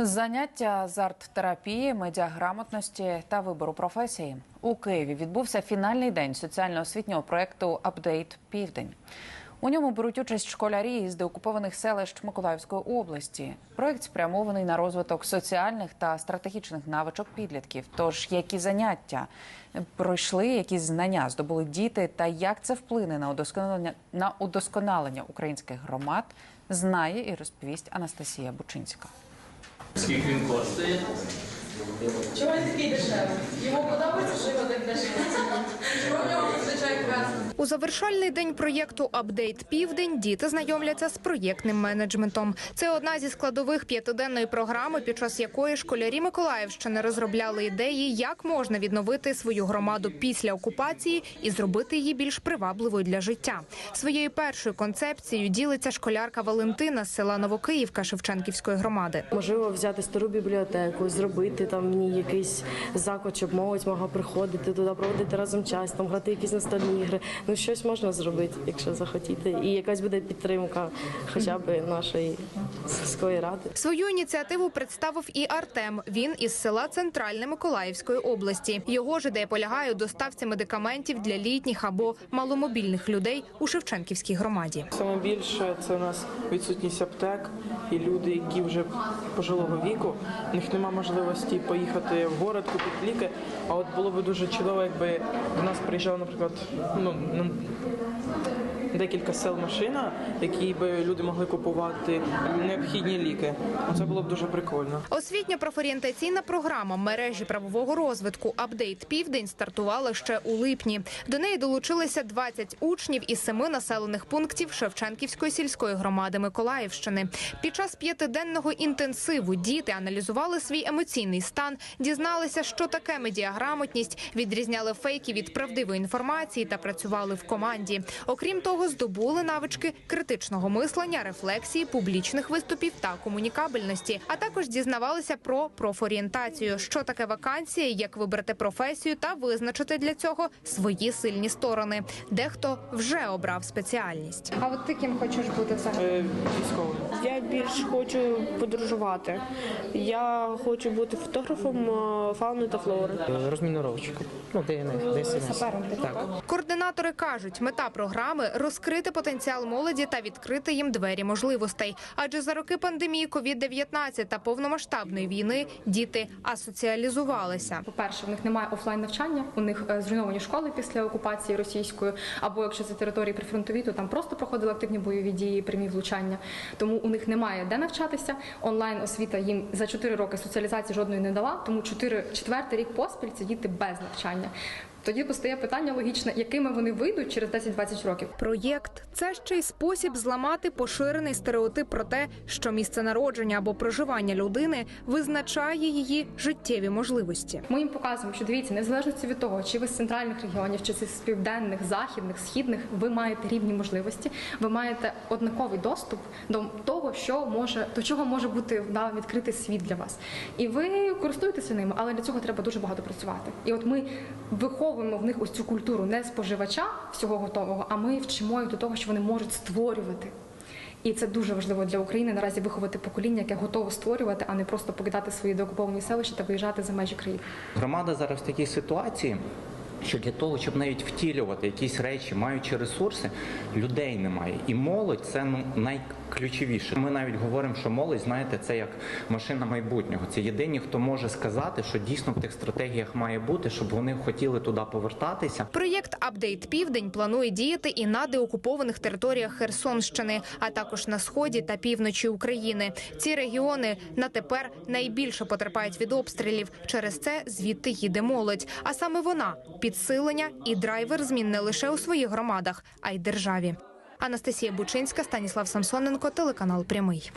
Заняття з арт-терапії, медіаграмотності та вибору професії у Києві відбувся фінальний день соціально-освітнього проєкту Апдейт Південь. У ньому беруть участь школярі із деокупованих селищ Миколаївської області. Проєкт спрямований на розвиток соціальних та стратегічних навичок підлітків. Тож які заняття пройшли, які знання здобули діти, та як це вплине на удосконалення на удосконалення українських громад, знає і розповість Анастасія Бучинська. Скільки він коштує? Чому він такий дешевий? Йому подобається, що його так дешево? Нього зазвичай? У завершальний день проєкту Апдейт Південь діти знайомляться з проєктним менеджментом. Це одна зі складових п'ятиденної програми, під час якої школярі Миколаївщини розробляли ідеї, як можна відновити свою громаду після окупації і зробити її більш привабливою для життя. Своєю першою концепцією ділиться школярка Валентина з села Новокиївка Шевченківської громади. Можливо, взяти стару бібліотеку, зробити там в ній якийсь заклад, щоб молодь могла приходити туди, проводити разом час, там грати якісь настольні ігри. Ну щось можна зробити, якщо захотіти. І якась буде підтримка, хоча б нашої сільської ради. Свою ініціативу представив і Артем. Він із села Центральне Миколаївської області. Його ж ідея полягає у доставці медикаментів для літніх або маломобільних людей у Шевченківській громаді. Саме більше це у нас відсутність аптек, і люди, які вже пожилого віку, в них немає можливості поїхати в город, купити ліки. А от було б дуже чудово, якби до нас приїжджала, наприклад, ну декілька сел машина, які би люди могли купувати необхідні ліки. Це було б дуже прикольно. Освітня профорієнтаційна програма мережі правового розвитку Апдейт Південь стартувала ще у липні. До неї долучилися 20 учнів із семи населених пунктів Шевченківської сільської громади Миколаївщини. Під час п'ятиденного інтенсиву діти аналізували свій емоційний стан, дізналися, що таке медіаграмотність, відрізняли фейки від правдивої інформації та працювали в команді. Окрім того, здобули навички критичного мислення, рефлексії, публічних виступів та комунікабельності. А також дізнавалися про профорієнтацію, що таке вакансія, як вибрати професію та визначити для цього свої сильні сторони. Дехто вже обрав спеціальність. А от ти ким хочеш бути взагалі? Е, Військовий. Я більш хочу подорожувати. Я хочу бути фотографом е, фауни та флори. розміновщиком. Ну, де десь так. Координатори кажуть, мета програми розкрити потенціал молоді та відкрити їм двері можливостей. Адже за роки пандемії COVID-19 та повномасштабної війни діти асоціалізувалися. По-перше, в них немає офлайн навчання, у них е, зруйновані школи після окупації російської, або якщо це території прифронтові, то там просто проходили активні бойові дії, прямі влучання. Тому у них немає де навчатися. Онлайн освіта їм за 4 роки соціалізації жодної не дала, тому 4, четвертий рік поспіль це діти без навчання. Тоді постає питання логічне, якими вони вийдуть через 10-20 років. Проєкт це ще й спосіб зламати поширений стереотип про те, що місце народження або проживання людини визначає її життєві можливості. Ми їм показуємо, що дивіться, незалежно від того, чи ви з центральних регіонів, чи з південних, західних, східних, ви маєте рівні можливості, ви маєте однаковий доступ до того, що може до чого може бути да, відкритий світ для вас. І ви користуєтеся ними, але для цього треба дуже багато працювати. І от ми виховуємо в них ось цю культуру не споживача всього готового, а ми вчимо їх до того, що вони можуть створювати. І це дуже важливо для України наразі виховати покоління, яке готове створювати, а не просто покидати свої деокуповані селища та виїжджати за межі країни. Громада зараз в такій ситуації. Що для того, щоб навіть втілювати якісь речі, маючи ресурси, людей немає. І молодь це ну найключовіше. Ми навіть говоримо, що молодь, знаєте, це як машина майбутнього. Це єдині, хто може сказати, що дійсно в тих стратегіях має бути, щоб вони хотіли туди повертатися. Проєкт Апдейт Південь планує діяти і на деокупованих територіях Херсонщини, а також на сході та півночі України. Ці регіони на тепер найбільше потерпають від обстрілів. Через це звідти їде молодь. А саме вона підсилення і драйвер змін не лише у своїх громадах, а й державі. Анастасія Бучинська, Станіслав Самсоненко, телеканал Прямий.